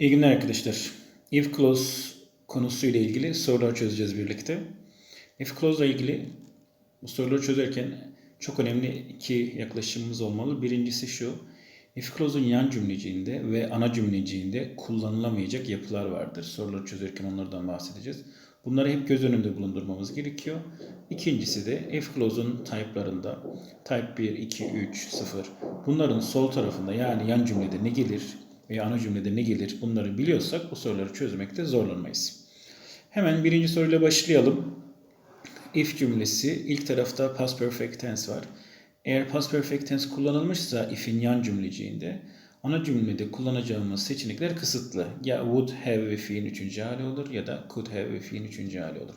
İyi günler arkadaşlar. If clause konusuyla ilgili sorular çözeceğiz birlikte. If clause ile ilgili bu soruları çözerken çok önemli iki yaklaşımımız olmalı. Birincisi şu. If clause'un yan cümleciğinde ve ana cümleciğinde kullanılamayacak yapılar vardır. Soruları çözerken onlardan bahsedeceğiz. Bunları hep göz önünde bulundurmamız gerekiyor. İkincisi de if clause'un type'larında type 1, 2, 3, 0 bunların sol tarafında yani yan cümlede ne gelir veya ana cümlede ne gelir bunları biliyorsak bu soruları çözmekte zorlanmayız. Hemen birinci soruyla başlayalım. If cümlesi ilk tarafta past perfect tense var. Eğer past perfect tense kullanılmışsa if'in yan cümleciğinde ana cümlede kullanacağımız seçenekler kısıtlı. Ya would have ve fiilin üçüncü hali olur ya da could have ve fiilin üçüncü hali olur.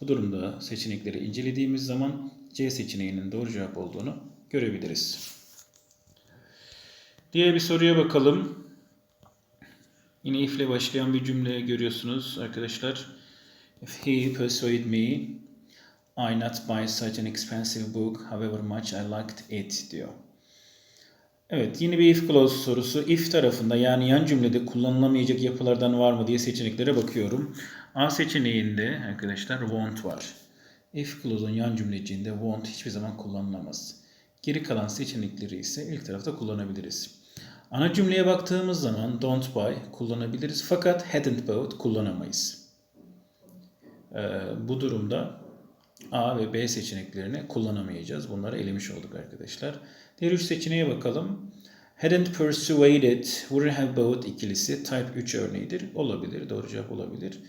Bu durumda seçenekleri incelediğimiz zaman C seçeneğinin doğru cevap olduğunu görebiliriz. Diğer bir soruya bakalım. Yine if ile başlayan bir cümle görüyorsunuz arkadaşlar. If he persuade me, I not buy such an expensive book however much I liked it diyor. Evet yine bir if clause sorusu. If tarafında yani yan cümlede kullanılamayacak yapılardan var mı diye seçeneklere bakıyorum. A seçeneğinde arkadaşlar want var. If clause'un yan cümleciğinde want hiçbir zaman kullanılamaz. Geri kalan seçenekleri ise ilk tarafta kullanabiliriz. Ana cümleye baktığımız zaman don't buy kullanabiliriz fakat hadn't bought kullanamayız. Ee, bu durumda A ve B seçeneklerini kullanamayacağız. Bunları elemiş olduk arkadaşlar. Diğer üç seçeneğe bakalım. Hadn't persuaded, wouldn't have bought ikilisi type 3 örneğidir. Olabilir, doğru cevap olabilir.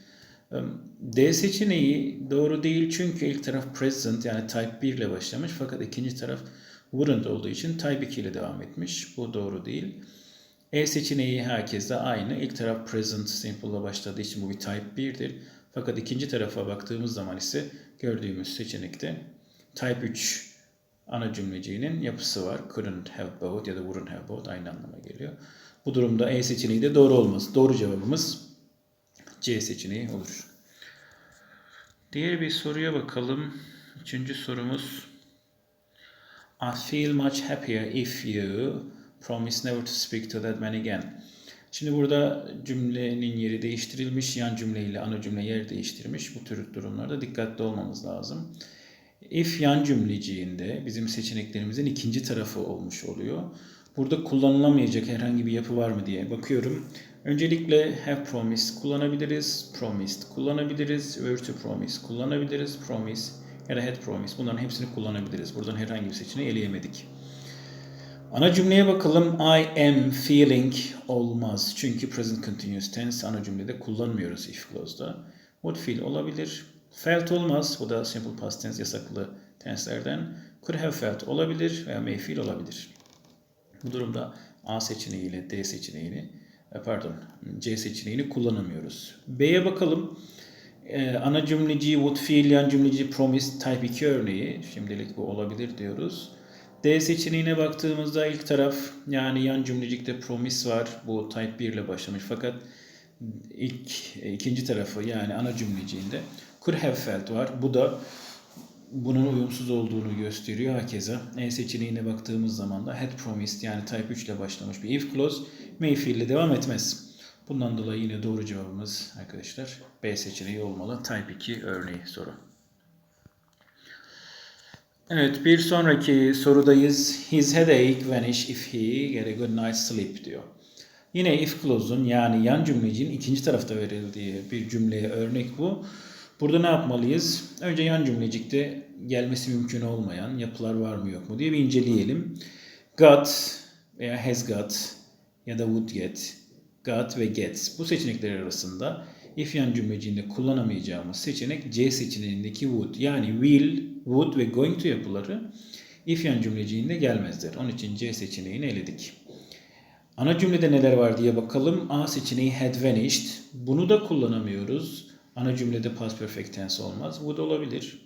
D seçeneği doğru değil çünkü ilk taraf present yani type 1 ile başlamış fakat ikinci taraf wouldn't olduğu için type 2 ile devam etmiş. Bu doğru değil. E seçeneği herkeste aynı. İlk taraf present simple ile başladığı için bu bir type 1'dir. Fakat ikinci tarafa baktığımız zaman ise gördüğümüz seçenekte type 3 ana cümleciğinin yapısı var. Couldn't have both ya da wouldn't have both aynı anlama geliyor. Bu durumda E seçeneği de doğru olmaz. Doğru cevabımız C seçeneği olur. Diğer bir soruya bakalım. Üçüncü sorumuz. I feel much happier if you promise never to speak to that man again. Şimdi burada cümlenin yeri değiştirilmiş, yan cümle ile ana cümle yer değiştirmiş. Bu tür durumlarda dikkatli olmamız lazım. If yan cümleciğinde bizim seçeneklerimizin ikinci tarafı olmuş oluyor. Burada kullanılamayacak herhangi bir yapı var mı diye bakıyorum. Öncelikle have promised kullanabiliriz, promised kullanabiliriz, were to promise kullanabiliriz, promise ya da had promised. Bunların hepsini kullanabiliriz. Buradan herhangi bir seçeneği eleyemedik. Ana cümleye bakalım. I am feeling olmaz. Çünkü present continuous tense ana cümlede kullanmıyoruz if clause'da. Would feel olabilir. Felt olmaz. Bu da simple past tense yasaklı tenselerden. Could have felt olabilir veya may feel olabilir. Bu durumda A seçeneğiyle D seçeneğini e, pardon C seçeneğini kullanamıyoruz. B'ye bakalım. Ee, ana cümleci would feel, yan cümleci promise type 2 örneği. Şimdilik bu olabilir diyoruz. D seçeneğine baktığımızda ilk taraf yani yan cümlecikte promise var. Bu type 1 ile başlamış fakat ilk ikinci tarafı yani ana cümleciğinde could have felt var. Bu da bunun uyumsuz olduğunu gösteriyor hakeza. E seçeneğine baktığımız zaman da had promised yani type 3 ile başlamış bir if clause may feel ile devam etmez. Bundan dolayı yine doğru cevabımız arkadaşlar B seçeneği olmalı. Type 2 örneği soru. Evet bir sonraki sorudayız. His headache vanish if he get a good night's sleep diyor. Yine if clause'un yani yan cümlecinin ikinci tarafta verildiği bir cümleye örnek bu. Burada ne yapmalıyız? Önce yan cümlecikte gelmesi mümkün olmayan yapılar var mı yok mu diye bir inceleyelim. Got veya has got ya da would get, got ve gets bu seçenekler arasında if yan cümleciğinde kullanamayacağımız seçenek C seçeneğindeki would yani will, would ve going to yapıları if yan cümleciğinde gelmezler. Onun için C seçeneğini eledik. Ana cümlede neler var diye bakalım. A seçeneği had vanished. Bunu da kullanamıyoruz. Ana cümlede past perfect tense olmaz. Would olabilir.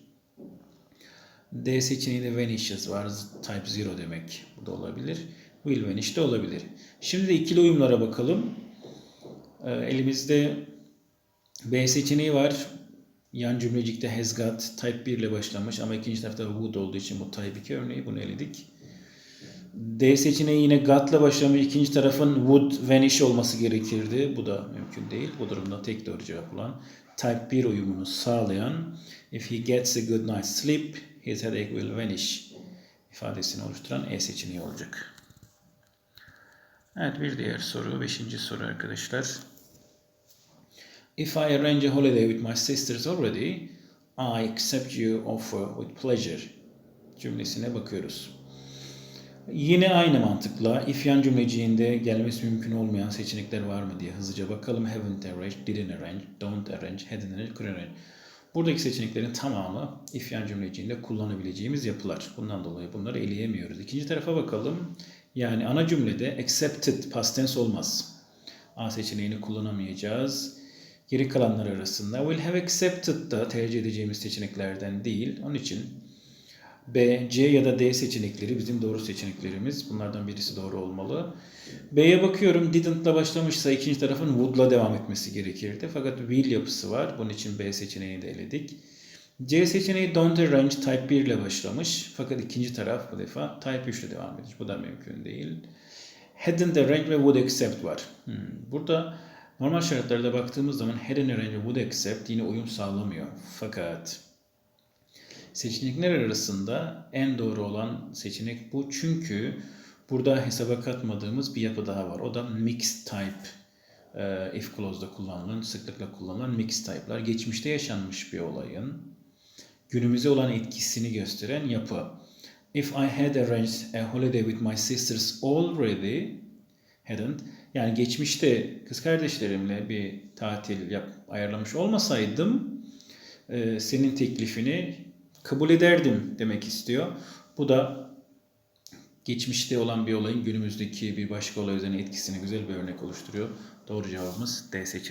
D seçeneğinde vanishes var. Type 0 demek. Bu da olabilir. Will vanish de olabilir. Şimdi de ikili uyumlara bakalım. Ee, elimizde B seçeneği var. Yan cümlecikte has got type 1 ile başlamış ama ikinci tarafta would olduğu için bu type 2 örneği bunu eledik. D seçeneği yine got'la başlamış. İkinci tarafın would vanish olması gerekirdi. Bu da mümkün değil. Bu durumda tek doğru cevap olan type 1 uyumunu sağlayan if he gets a good night's sleep his headache will vanish ifadesini oluşturan E seçeneği olacak. Evet bir diğer soru. Beşinci soru arkadaşlar. If I arrange a holiday with my sisters already, I accept your offer with pleasure. Cümlesine bakıyoruz. Yine aynı mantıkla if yan cümleciğinde gelmesi mümkün olmayan seçenekler var mı diye hızlıca bakalım. Haven't arranged, didn't arrange, don't arrange, hadn't arranged, couldn't arrange. Buradaki seçeneklerin tamamı if yan cümleciğinde kullanabileceğimiz yapılar. Bundan dolayı bunları eleyemiyoruz. İkinci tarafa bakalım. Yani ana cümlede accepted past tense olmaz. A seçeneğini kullanamayacağız. Geri kalanlar arasında will have accepted da tercih edeceğimiz seçeneklerden değil. Onun için B, C ya da D seçenekleri bizim doğru seçeneklerimiz. Bunlardan birisi doğru olmalı. B'ye bakıyorum didn't'la başlamışsa ikinci tarafın would'la devam etmesi gerekirdi. Fakat will yapısı var. Bunun için B seçeneğini de eledik. C seçeneği don't arrange type 1 ile başlamış. Fakat ikinci taraf bu defa type 3 ile devam edecek. Bu da mümkün değil. Hadn't arrange ve would accept var. Hmm. Burada normal şartlarda baktığımız zaman hadn't arrange ve would accept yine uyum sağlamıyor. Fakat seçenekler arasında en doğru olan seçenek bu. Çünkü burada hesaba katmadığımız bir yapı daha var. O da mixed type. Ee, if clause'da kullanılan, sıklıkla kullanılan mixed type'lar. Geçmişte yaşanmış bir olayın günümüze olan etkisini gösteren yapı. If I had arranged a holiday with my sisters already, hadn't, yani geçmişte kız kardeşlerimle bir tatil yap, ayarlamış olmasaydım, e, senin teklifini kabul ederdim demek istiyor. Bu da geçmişte olan bir olayın günümüzdeki bir başka olay üzerine etkisini güzel bir örnek oluşturuyor. Doğru cevabımız D seçeneği.